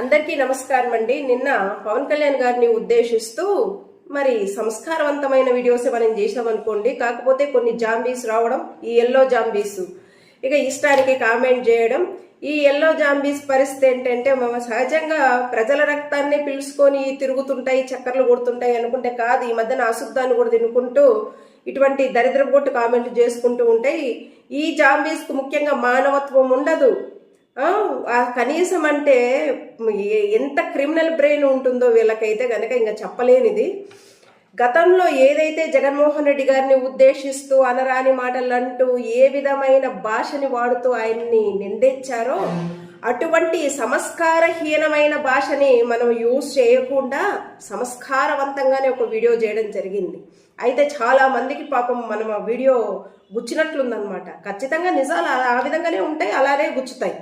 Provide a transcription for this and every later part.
అందరికీ నమస్కారం అండి. నిన్న పవన్ కళ్యాణ్ గారిని ఉద్దేశిస్తూ మరి సంస్కారవంతమైన వీడియోస్ మనం చేసామనుకోండి కాకపోతే కొన్ని జాంబీస్ రావడం ఈ ఎల్లో జాంబీస్. ఇక ఇష్టానికి కామెంట్ చేయడం. ఈ ఎల్లో జాంబీస్ పరిస్థితి ఏంటంటే మేము సహజంగా ప్రజల రక్తాన్ని పిలుచుకొని తిరుగుతుంటాయి చక్కర్లు కొడుతుంటాయి అనుకుంటే కాదు. ఈ మధ్యన అశుద్ధాన్ని కూడా తినుకుంటూ ఇటువంటి దరిద్ర కొట్టు కామెంట్లు చేసుకుంటూ ఉంటాయి. ఈ జాంబీస్కు ముఖ్యంగా మానవత్వం ఉండదు. కనీసం అంటే ఎంత క్రిమినల్ బ్రెయిన్ ఉంటుందో వీళ్ళకైతే కనుక ఇంకా చెప్పలేనిది. గతంలో ఏదైతే జగన్మోహన్ రెడ్డి గారిని ఉద్దేశిస్తూ అనరాని మాటలు అంటూ ఏ విధమైన భాషని వాడుతూ ఆయన్ని నిందించారో అటువంటి సంస్కారహీనమైన భాషని మనం యూజ్ చేయకుండా సంస్కారవంతంగానే ఒక వీడియో చేయడం జరిగింది. అయితే చాలా మందికి పాపం మనం ఆ వీడియో గుచ్చినట్లుందనమాట. ఖచ్చితంగా నిజాలు ఆ విధంగానే ఉంటాయి అలానే గుచ్చుతాయి.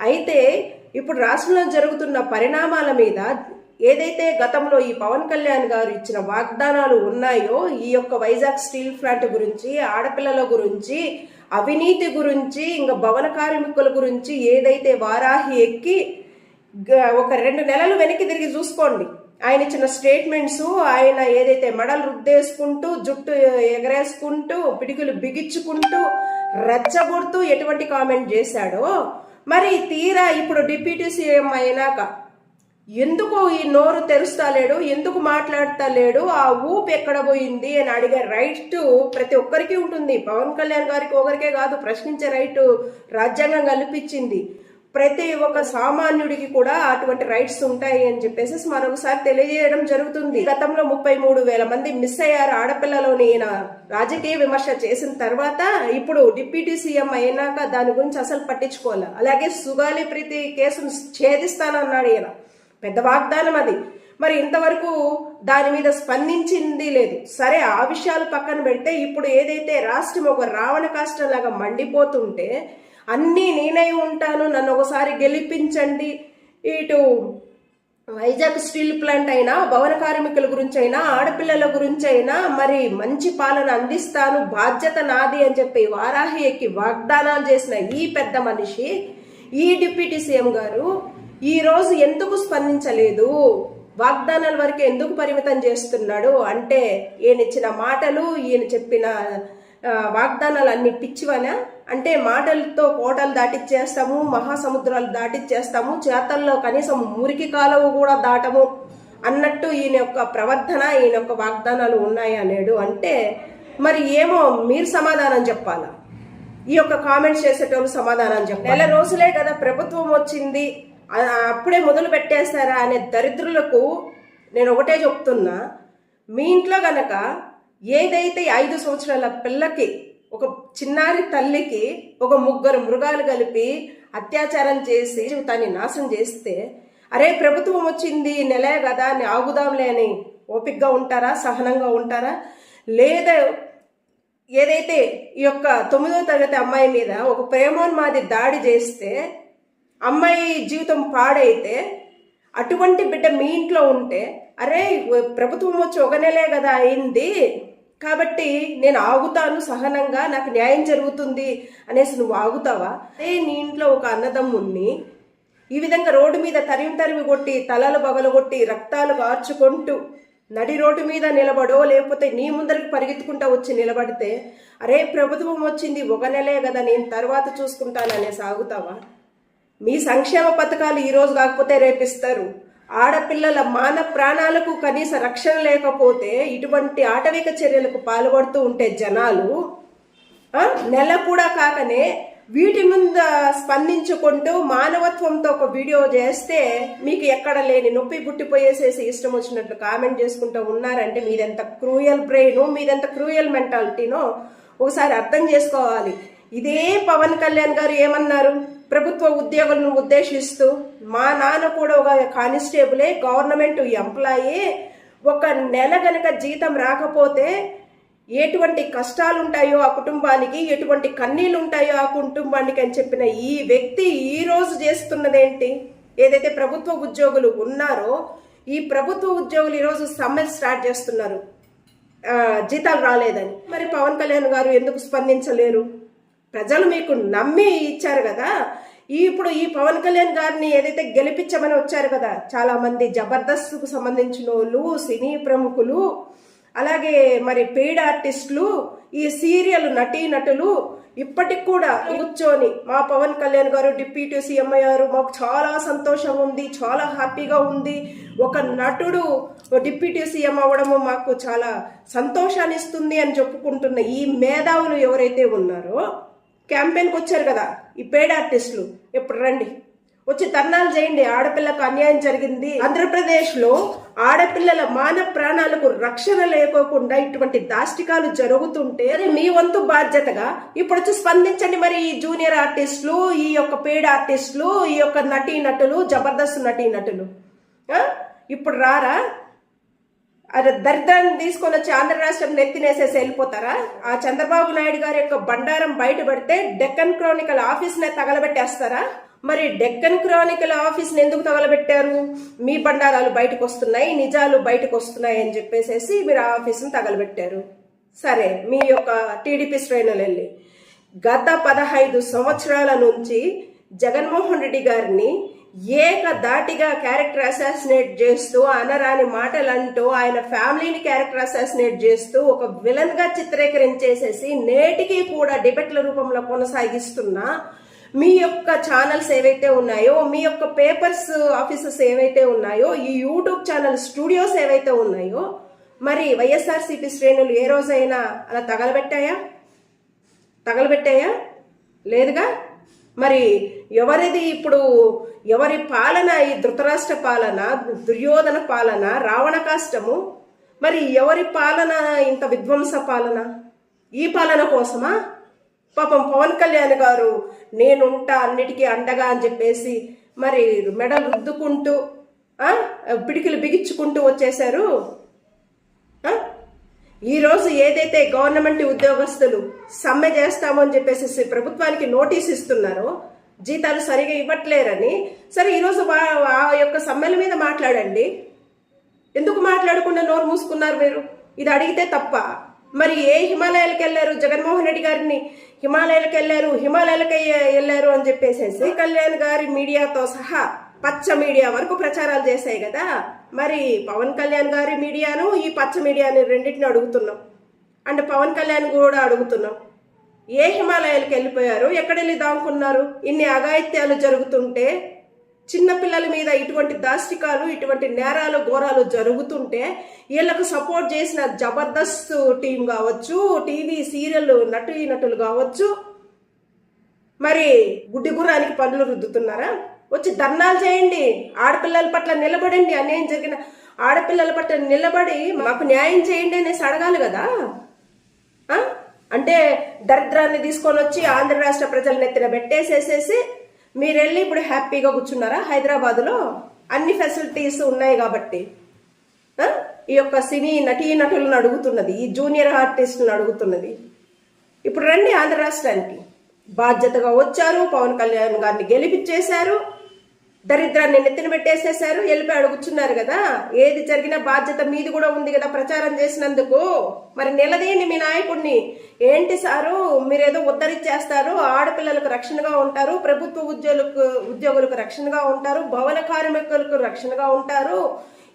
అయితే ఇప్పుడు రాష్ట్రంలో జరుగుతున్న పరిణామాల మీద ఏదైతే గతంలో ఈ పవన్ కళ్యాణ్ గారు ఇచ్చిన వాగ్దానాలు ఉన్నాయో ఈ యొక్క వైజాగ్ స్టీల్ ప్లాంట్ గురించి ఆడపిల్లల గురించి అవినీతి గురించి ఇంకా భవన కార్మికుల గురించి ఏదైతే వారాహి ఎక్కి ఒక రెండు నెలలు వెనక్కి తిరిగి చూసుకోండి. ఆయన ఇచ్చిన స్టేట్మెంట్స్ ఆయన ఏదైతే మెడలు రుద్దేసుకుంటూ జుట్టు ఎగరేసుకుంటూ పిడికిలు బిగించుకుంటూ రెచ్చగొడుతూ ఎటువంటి కామెంట్ చేశాడో మరి తీరా ఇప్పుడు డిప్యూటీ సీఎం అయినాక ఎందుకు ఈ నోరు తెరుస్తలేడు? ఎందుకు మాట్లాడతలేడు? ఆ ఊపు ఎక్కడ పోయింది అని అడిగే రైట్ ప్రతి ఒక్కరికి ఉంటుంది. పవన్ కళ్యాణ్ గారికి ఒకరికే కాదు ప్రశ్నించే రైట్ రాజ్యాంగం కల్పించింది. ప్రతి ఒక్క సామాన్యుడికి కూడా అటువంటి రైట్స్ ఉంటాయి అని చెప్పేసి మరొకసారి తెలియజేయడం జరుగుతుంది. గతంలో ముప్పై మూడు వేల మంది మిస్ అయ్యారు. ఆడపిల్లలోని ఈయన రాజకీయ విమర్శ చేసిన తర్వాత ఇప్పుడు డిప్యూటీ సీఎం అయినాక దాని గురించి అసలు పట్టించుకోవాలి? అలాగే సుగాలి ప్రీతి కేసును ఛేదిస్తానన్నాడు ఈయన. పెద్ద వాగ్దానం అది. మరి ఇంతవరకు దాని మీద స్పందించింది లేదు. సరే ఆ విషయాలు పక్కన పెడితే ఇప్పుడు ఏదైతే రాష్ట్రం ఒక రావణ కాష్టంలాగా మండిపోతుంటే అన్నీ నేనే ఉంటాను నన్ను ఒకసారి గెలిపించండి. ఇటు వైజాగ్ స్టీల్ ప్లాంట్ అయినా భవన కార్మికుల గురించి అయినా ఆడపిల్లల గురించి అయినా మరి మంచి పాలన అందిస్తాను బాధ్యత నాది అని చెప్పి వారాహి ఎక్కి వాగ్దానాలు చేసిన ఈ పెద్ద మనిషి ఈ డిప్యూటీ సీఎం గారు ఈరోజు ఎందుకు స్పందించలేదు? వాగ్దానాల వరకు ఎందుకు పరిమితం చేస్తున్నాడు? అంటే ఈయన ఇచ్చిన మాటలు ఈయన చెప్పిన వాగ్దానాలు అన్ని పిచ్చివనా? అంటే మాటలతో కోటలు దాటిచ్చేస్తాము మహాసముద్రాలు దాటిచ్చేస్తాము చేతల్లో కనీసం మురికి కాలువ కూడా దాటము అన్నట్టు ఈయన యొక్క ప్రవర్తన ఈయన యొక్క వాగ్దానాలు ఉన్నాయి నేడు అంటే మరి ఏమో మీరు సమాధానం చెప్పాలా? ఈ యొక్క కామెంట్స్ చేసేటోళ్ళు సమాధానం చెప్పాలి? నెల రోజులే కదా ప్రభుత్వం వచ్చింది. అప్పుడే మొదలు పెట్టేస్తారా అనే దరిద్రులకు నేను ఒకటే చెప్తున్నా. మీ ఇంట్లో గనక ఏదైతే ఐదు సంవత్సరాల పిల్లకి ఒక చిన్నారి తల్లికి ఒక ముగ్గురు మృగాలు కలిపి అత్యాచారం చేసి జీవితాన్ని నాశనం చేస్తే అరే ప్రభుత్వం వచ్చింది నెలే కదా అని ఆగుదాంలే అని ఓపిక్గా ఉంటారా? సహనంగా ఉంటారా? లేదా ఏదైతే ఈ యొక్క తొమ్మిదో తరగతి అమ్మాయి మీద ఒక ప్రేమోన్మాది దాడి చేస్తే అమ్మాయి జీవితం పాడైతే అటువంటి బిడ్డ మీ ఇంట్లో ఉంటే అరే ప్రభుత్వం వచ్చి ఒక నెలే కదా అయింది. కాబట్టి నేను ఆగుతాను సహనంగా నాకు న్యాయం జరుగుతుంది అనేసి నువ్వు ఆగుతావా? అదే నీ ఇంట్లో ఒక అన్నదమ్ముణ్ణి ఈ విధంగా రోడ్డు మీద తరిమి తరిమి కొట్టి తలలు బగలగొట్టి రక్తాలు కార్చుకుంటూ నడి రోడ్డు మీద నిలబడో లేకపోతే నీ ముందరికి పరిగెత్తుకుంటా వచ్చి నిలబడితే అరే ప్రభుత్వం వచ్చింది ఒక నెలే కదా నేను తర్వాత చూసుకుంటాననే సాగుతావా మీ సంక్షేమ పథకాలు ఈరోజు కాకపోతే రేపిస్తారు. ఆడపిల్లల మాన ప్రాణాలకు కనీస రక్షణ లేకపోతే ఇటువంటి ఆటవిక చర్యలకు పాల్పడుతూ ఉంటే జనాలు నెల కూడా కాకనే వీటి ముంద స్పందించుకుంటూ మానవత్వంతో ఒక వీడియో చేస్తే మీకు ఎక్కడ లేని నొప్పి పుట్టిపోయేసేసి ఇష్టం వచ్చినట్లు కామెంట్ చేసుకుంటూ ఉన్నారంటే మీదెంత క్రూయల్ బ్రెయిన్ మీదెంత క్రూయల్ మెంటాలిటీనో ఒకసారి అర్థం చేసుకోవాలి. ఇదే పవన్ కళ్యాణ్ గారు ఏమన్నారు? ప్రభుత్వ ఉద్యోగులను ఉద్దేశిస్తూ మా నాన్న కూడా ఒక కానిస్టేబులే గవర్నమెంట్ ఎంప్లాయీ. ఒక నెల గనక జీతం రాకపోతే ఎటువంటి కష్టాలు ఉంటాయో ఆ కుటుంబానికి ఎటువంటి కన్నీళ్ళు ఉంటాయో ఆ కుటుంబానికి అని చెప్పిన ఈ వ్యక్తి ఈ రోజు చేస్తున్నదేంటి? ఏదైతే ప్రభుత్వ ఉద్యోగులు ఉన్నారో ఈ ప్రభుత్వ ఉద్యోగులు ఈరోజు సమ్మె స్టార్ట్ చేస్తున్నారు. జీతాలు రాలేదని. మరి పవన్ కళ్యాణ్ గారు ఎందుకు స్పందించలేరు? ప్రజలు మీకు నమ్మి ఇచ్చారు కదా? ఇప్పుడు ఈ పవన్ కళ్యాణ్ గారిని ఏదైతే గెలిపించమని వచ్చారు కదా చాలా మంది జబర్దస్త్కు సంబంధించిన వాళ్ళు సినీ ప్రముఖులు అలాగే మరి పెయిడ్ ఆర్టిస్టులు ఈ సీరియల్ నటీ నటులు ఇప్పటికి కూడా కూర్చొని మా పవన్ కళ్యాణ్ గారు డిప్యూటీ సీఎం అయ్యారు మాకు చాలా సంతోషం ఉంది చాలా హ్యాపీగా ఉంది. ఒక నటుడు డిప్యూటీ సీఎం అవ్వడము మాకు చాలా సంతోషాన్ని ఇస్తుంది అని చెప్పుకుంటున్న ఈ మేధావులు ఎవరైతే ఉన్నారో క్యాంపెయిన్కి వచ్చారు కదా ఈ పేడ్ ఆర్టిస్టులు. ఇప్పుడు రండి. వచ్చి ధర్నాలు చేయండి. ఆడపిల్లకు అన్యాయం జరిగింది. ఆంధ్రప్రదేశ్లో ఆడపిల్లల మాన ప్రాణాలకు రక్షణ లేకోకుండా ఇటువంటి దాష్టికాలు జరుగుతుంటే మీ వంతు బాధ్యతగా? ఇప్పుడు వచ్చి స్పందించండి మరి ఈ జూనియర్ ఆర్టిస్టులు ఈ యొక్క పేడ్ ఆర్టిస్టులు ఈ యొక్క నటీ నటులు జబర్దస్త్ నటీ నటులు ఇప్పుడు రారా? దరిద్రాన్ని తీసుకొని వచ్చి ఆంధ్ర రాష్ట్రం నెత్తినేసేసి వెళ్ళిపోతారా? ఆ చంద్రబాబు నాయుడు గారి యొక్క బండారం బయటపడితే డెక్కన్ క్రానికల్ ఆఫీస్నే తగలబెట్టేస్తారా? మరి డెక్కన్ క్రానికల్ ఆఫీస్ని ఎందుకు తగలబెట్టారు? మీ బండారాలు బయటకు వస్తున్నాయి నిజాలు బయటకు వస్తున్నాయి అని చెప్పేసేసి మీరు ఆ ఆఫీస్ని తగలబెట్టారు. సరే మీ యొక్క టీడీపీ శ్రేణులు వెళ్ళి. గత పదహైదు సంవత్సరాల నుంచి జగన్మోహన్ రెడ్డి గారిని ఏక దాటిగా క్యారెక్టర్ అసాసినేట్ చేస్తూ అనరాని మాటలు అంటూ ఆయన ఫ్యామిలీని క్యారెక్టర్ అసాసినేట్ చేస్తూ ఒక విలన్గా చిత్రీకరించేసేసి నేటికి కూడా డిబెట్ల రూపంలో కొనసాగిస్తున్న మీ యొక్క ఛానల్స్ ఏవైతే ఉన్నాయో మీ యొక్క పేపర్స్ ఆఫీసెస్ ఏవైతే ఉన్నాయో ఈ యూట్యూబ్ ఛానల్ స్టూడియోస్ ఏవైతే ఉన్నాయో మరి వైఎస్ఆర్సీపీ శ్రేణులు ఏ రోజైనా అలా తగలబెట్టాయా? తగలబెట్టాయా? లేదుగా? మరి ఎవరిది ఇప్పుడు ఎవరి పాలన ఈ ధృతరాష్ట్ర పాలన దుర్యోధన పాలన రావణ కాష్టము? మరి ఎవరి పాలన ఇంత విధ్వంస పాలన? ఈ పాలన కోసమా? పాపం పవన్ కళ్యాణ్ గారు నేనుంటా అన్నిటికీ అండగా అని చెప్పేసి మరి మెడలు రుద్దుకుంటూ పిడికిలు బిగించుకుంటూ వచ్చేశారు. ఈరోజు ఏదైతే గవర్నమెంట్ ఉద్యోగస్తులు సమ్మె చేస్తామని చెప్పేసి ప్రభుత్వానికి నోటీస్ ఇస్తున్నారో జీతాలు సరిగా ఇవ్వట్లేరని సరే ఈరోజు ఆ యొక్క సమ్మెల మీద మాట్లాడండి. ఎందుకు మాట్లాడకుండా నోరు మూసుకున్నారు మీరు? ఇది అడిగితే తప్ప. మరి ఏ హిమాలయాలకు వెళ్ళారు? జగన్మోహన్ రెడ్డి గారిని హిమాలయాలకు వెళ్ళారు హిమాలయాలకు వెళ్ళారు అని చెప్పేసేసి కళ్యాణ్ గారి మీడియాతో సహా పచ్చ మీడియా వరకు ప్రచారాలు చేశాయి కదా. మరి పవన్ కళ్యాణ్ గారి మీడియాను ఈ పచ్చ మీడియాని రెండింటిని అడుగుతున్నాం. అండ్ పవన్ కళ్యాణ్ కూడా అడుగుతున్నాం. ఏ హిమాలయాలకు వెళ్ళిపోయారు? ఎక్కడెళ్ళి దాముకున్నారు ఇన్ని అఘాయిత్యాలు జరుగుతుంటే చిన్నపిల్లల మీద ఇటువంటి దాష్టికాలు ఇటువంటి నేరాలు ఘోరాలు జరుగుతుంటే వీళ్ళకు సపోర్ట్ చేసిన జబర్దస్త్ టీం కావచ్చు టీవీ సీరియల్ నటు నటులు కావచ్చు మరి గుడ్డి గుర్రానికి పనులు రుద్దుతున్నారా? వచ్చి ధర్నాలు చేయండి. ఆడపిల్లల పట్ల నిలబడండి. అన్యాయం జరిగిన ఆడపిల్లల పట్ల నిలబడి మాకు న్యాయం చేయండి అనేసి అడగాలి కదా? అంటే దరిద్రాన్ని తీసుకొని వచ్చి ఆంధ్ర రాష్ట్ర ప్రజల నెత్తిన పెట్టేసేసేసి మీరు వెళ్ళి ఇప్పుడు హ్యాపీగా కూర్చున్నారా హైదరాబాద్లో? అన్ని ఫెసిలిటీస్ ఉన్నాయి కాబట్టి. ఈ యొక్క సినీ నటీ నటులను అడుగుతున్నది. ఈ జూనియర్ ఆర్టిస్టులను అడుగుతున్నది. ఇప్పుడు రండి ఆంధ్ర రాష్ట్రానికి. బాధ్యతగా వచ్చారు. పవన్ కళ్యాణ్ గారిని గెలిపించేశారు. దరిద్రాన్ని నెత్తిన పెట్టేసేశారు వెళ్ళిపోయి అడుగుచున్నారు కదా. ఏది జరిగినా బాధ్యత మీది కూడా ఉంది కదా ప్రచారం చేసినందుకు. మరి నిలదీయండి మీ నాయకుడిని. ఏంటి సారు? మీరేదో ఉద్ధరించేస్తారు ఆడపిల్లలకు రక్షణగా ఉంటారు ప్రభుత్వ ఉద్యోగులకు ఉద్యోగులకు రక్షణగా ఉంటారు భవన కార్మికులకు రక్షణగా ఉంటారు.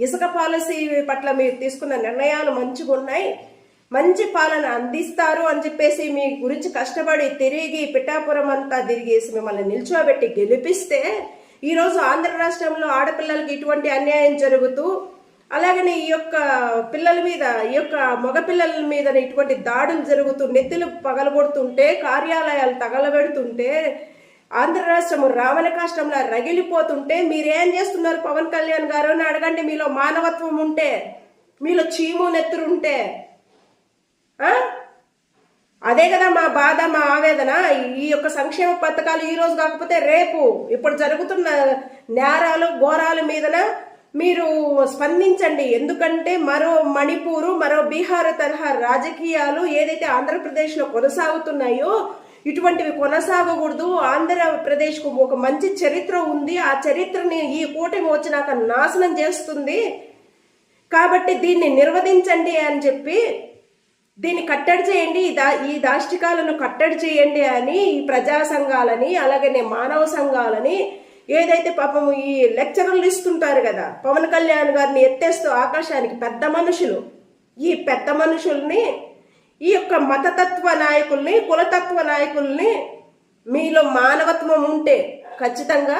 ఇసుక పాలసీ పట్ల మీరు తీసుకున్న నిర్ణయాలు మంచిగా ఉన్నాయి. మంచి పాలన అందిస్తారు అని చెప్పేసి మీ గురించి కష్టపడి తిరిగి పిఠాపురం అంతా తిరిగేసి మిమ్మల్ని నిల్చోబెట్టి గెలిపిస్తే ఈరోజు ఆంధ్ర రాష్ట్రంలో ఆడపిల్లలకి ఇటువంటి అన్యాయం జరుగుతూ అలాగనే ఈ యొక్క పిల్లల మీద ఈ యొక్క మగపిల్లల మీద ఇటువంటి దాడులు జరుగుతూ నెత్తులు పగలగొడుతుంటే కార్యాలయాలు తగలబెడుతుంటే ఆంధ్ర రాష్ట్రం రావణ కాష్టంలో రగిలిపోతుంటే మీరేం చేస్తున్నారు పవన్ కళ్యాణ్ గారు అని అడగండి మీలో మానవత్వం ఉంటే మీలో చీము నెత్తురుంటే ఆ? అదే కదా మా బాధ మా ఆవేదన. ఈ యొక్క సంక్షేమ పథకాలు ఈ రోజు కాకపోతే రేపు ఇప్పుడు జరుగుతున్న నేరాలు ఘోరాల మీదన మీరు స్పందించండి. ఎందుకంటే మరో మణిపూరు మరో బీహార్ తరహా రాజకీయాలు ఏదైతే ఆంధ్రప్రదేశ్లో కొనసాగుతున్నాయో ఇటువంటివి కొనసాగకూడదు. ఆంధ్రప్రదేశ్కు ఒక మంచి చరిత్ర ఉంది. ఆ చరిత్రని ఈ కూటమి వచ్చినాక నాశనం చేస్తుంది. కాబట్టి దీన్ని నిర్వహించండి అని చెప్పి దీన్ని కట్టడి చేయండి ఈ దా ఈ దాష్టికాలను కట్టడి చేయండి అని ఈ ప్రజా సంఘాలని అలాగనే మానవ సంఘాలని ఏదైతే పాపం ఈ లెక్చరర్లు ఇస్తుంటారు కదా పవన్ కళ్యాణ్ గారిని ఎత్తేస్తూ ఆకాశానికి పెద్ద మనుషులు. ఈ పెద్ద మనుషుల్ని ఈ యొక్క మతతత్వ నాయకుల్ని కులతత్వ నాయకుల్ని మీలో మానవత్వం ఉంటే ఖచ్చితంగా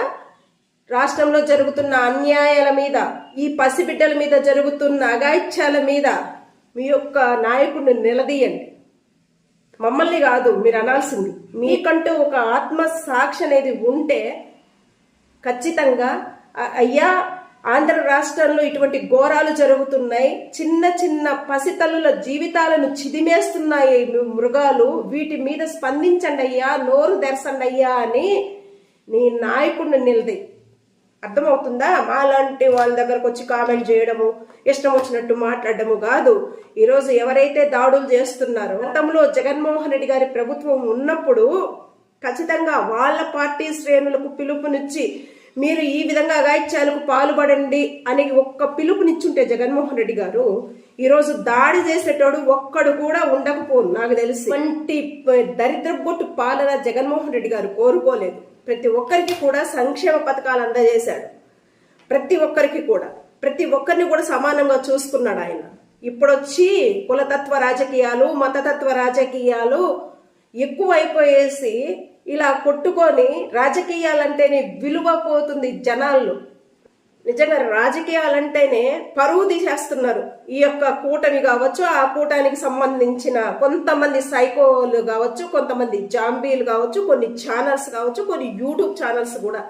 రాష్ట్రంలో జరుగుతున్న అన్యాయాల మీద ఈ పసిబిడ్డల మీద జరుగుతున్న అగాయిత్యాల మీద మీ యొక్క నాయకుడిని నిలదీయండి. మమ్మల్ని కాదు మీరు అనాల్సింది. మీకంటూ ఒక ఆత్మ సాక్షి అనేది ఉంటే ఖచ్చితంగా అయ్యా ఆంధ్ర రాష్ట్రంలో ఇటువంటి ఘోరాలు జరుగుతున్నాయి. చిన్న చిన్న పసితల్లుల జీవితాలను చిదిమేస్తున్నాయి మృగాలు. వీటి మీద స్పందించండి అయ్యా నోరు తెరసండి అయ్యా అని నీ నాయకుడిని నిలదీ. అర్థమవుతుందా? మాలాంటి వాళ్ళ దగ్గరకు వచ్చి కామెంట్ చేయడము ఇష్టం వచ్చినట్టు మాట్లాడడము కాదు. ఈరోజు ఎవరైతే దాడులు చేస్తున్నారో గతంలో జగన్మోహన్ రెడ్డి గారి ప్రభుత్వం ఉన్నప్పుడు ఖచ్చితంగా వాళ్ళ పార్టీ శ్రేణులకు పిలుపునిచ్చి మీరు ఈ విధంగా అగాయిత్యాలకు పాల్పడండి అని ఒక్క పిలుపునిచ్చుంటే జగన్మోహన్ రెడ్డి గారు ఈరోజు దాడి చేసేటోడు ఒక్కడు కూడా ఉండకపోను నాకు తెలిసి. వంటి దరిద్రగొట్టు పాలన జగన్మోహన్ రెడ్డి గారు కోరుకోలేదు. ప్రతి ఒక్కరికి కూడా సంక్షేమ పథకాలు అందజేశాడు. ప్రతి ఒక్కరికి కూడా. ప్రతి ఒక్కరిని కూడా సమానంగా చూసుకున్నాడు ఆయన. ఇప్పుడొచ్చి కులతత్వ రాజకీయాలు మతతత్వ రాజకీయాలు ఎక్కువైపోయేసి ఇలా కొట్టుకొని రాజకీయాలంటేనే విలువ పోతుంది జనాల్లో. నిజంగా రాజకీయాలంటేనే పరువు తీసేస్తున్నారు. ఈ యొక్క కూటమి కావచ్చు ఆ కూటానికి సంబంధించిన కొంతమంది సైకోలు కావచ్చు కొంతమంది జాంబీలు కావచ్చు కొన్ని ఛానల్స్ కావచ్చు కొన్ని యూట్యూబ్ ఛానల్స్ కూడా.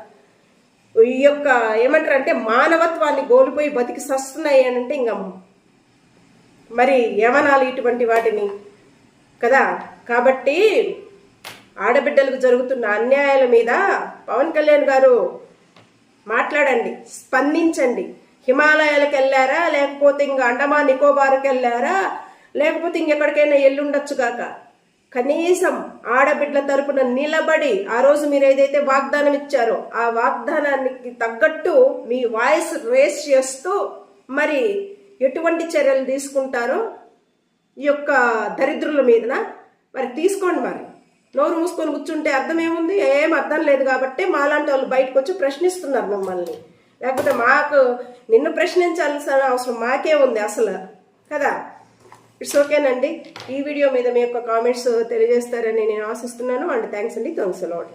ఈ యొక్క ఏమంటారు అంటే మానవత్వాన్ని కోల్పోయి బతికి సస్తున్నాయి అని అంటే ఇంకా మరి ఏమనాలి ఇటువంటి వాటిని కదా. కాబట్టి ఆడబిడ్డలకు జరుగుతున్న అన్యాయాల మీద పవన్ కళ్యాణ్ గారు మాట్లాడండి స్పందించండి. హిమాలయాలకు వెళ్ళారా? లేకపోతే ఇంకా అండమాన్ నికోబార్కి వెళ్ళారా? లేకపోతే ఇంకెక్కడికైనా ఎల్లుండొచ్చు కాక కనీసం ఆడబిడ్డల తరపున నిలబడి ఆ రోజు మీరు ఏదైతే వాగ్దానం ఇచ్చారో ఆ వాగ్దానానికి తగ్గట్టు మీ వాయిస్ రేస్ చేస్తూ మరి ఎటువంటి చర్యలు తీసుకుంటారో ఈ యొక్క దరిద్రుల మీదన? మరి తీసుకోండి మరి. నోరు మూసుకొని కూర్చుంటే అర్థం ఏముంది? ఏం అర్థం లేదు కాబట్టి మాలాంటి వాళ్ళు బయటకు వచ్చి ప్రశ్నిస్తున్నారు మమ్మల్ని. లేకపోతే మాకు నిన్ను ప్రశ్నించాల్సిన అవసరం మాకే ఉంది అసలు. కదా? ఇట్స్ ఓకేనండి ఈ వీడియో మీద మీ యొక్క కామెంట్స్ తెలియజేస్తారని నేను ఆశిస్తున్నాను. అండ్ థ్యాంక్స్ అండి. Thanks a lot